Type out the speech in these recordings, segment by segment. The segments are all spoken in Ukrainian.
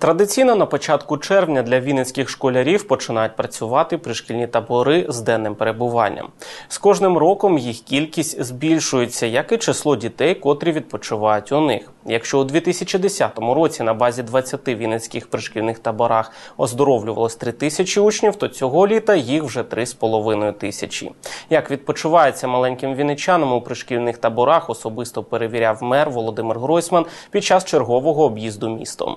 Традиційно на початку червня для вінницьких школярів починають працювати пришкільні табори з денним перебуванням. З кожним роком їх кількість збільшується, як і число дітей, котрі відпочивають у них. Якщо у 2010 році на базі 20 вінницьких пришкільних таборах оздоровлювалось 3 тисячі учнів, то цього літа їх вже 3,5 тисячі. Як відпочивається маленьким вінничанам у пришкільних таборах, особисто перевіряв мер Володимир Гройсман під час чергового об'їзду містом.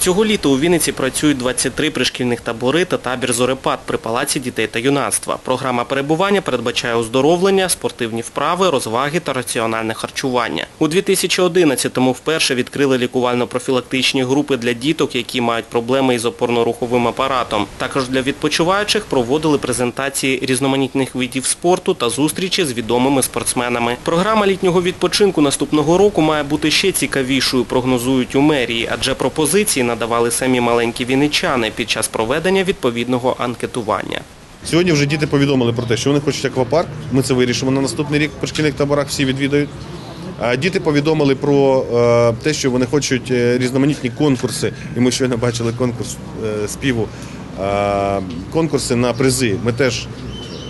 Цього літа у Вінниці працюють 23 пришкільних табори та табір «Зорепад» при Палаці дітей та юнацтва. Програма перебування передбачає оздоровлення, спортивні вправи, розваги та раціональне харчування. У 2011-му вперше відкрили лікувально-профілактичні групи для діток, які мають проблеми із опорно-руховим апаратом. Також для відпочиваючих проводили презентації різноманітних видів спорту та зустрічі з відомими спортсменами. Програма літнього відпочинку наступного року має бути ще цікавішою, прогнозують у мерії, адже пропозиції надавали самі маленькі вінничани під час проведення відповідного анкетування. Сьогодні вже діти повідомили про те, що вони хочуть аквапарк. Ми це вирішимо на наступний рік. По шкільних таборах всі відвідають. Діти повідомили про е, те, що вони хочуть е, різноманітні конкурси, і ми щойно бачили конкурс е, співу, конкурси на призи. Ми теж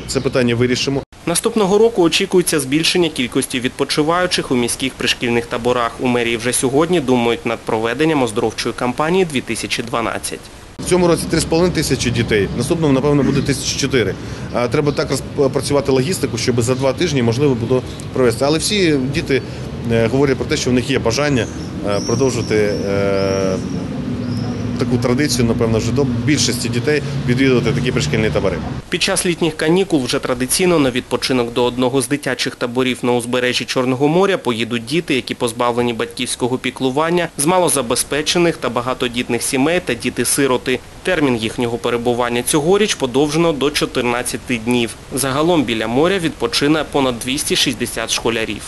це питання вирішимо. Наступного року очікується збільшення кількості відпочиваючих у міських пришкільних таборах. У мерії вже сьогодні думають над проведенням оздоровчої кампанії 2012. В цьому році 3,5 тисячі дітей, наступному, напевно, буде 1004. А Треба так розпрацювати логістику, щоб за два тижні можливо було провести. Але всі діти е, говорять про те, що в них є бажання е, продовжувати е, таку традицію, напевно, вже до більшості дітей відвідувати такі пришкільні табори. Під час літніх канікул вже традиційно на відпочинок до одного з дитячих таборів на узбережжі Чорного моря поїдуть діти, які позбавлені батьківського піклування, з малозабезпечених та багатодітних сімей та діти-сироти. Термін їхнього перебування цьогоріч подовжено до 14 днів. Загалом біля моря відпочине понад 260 школярів.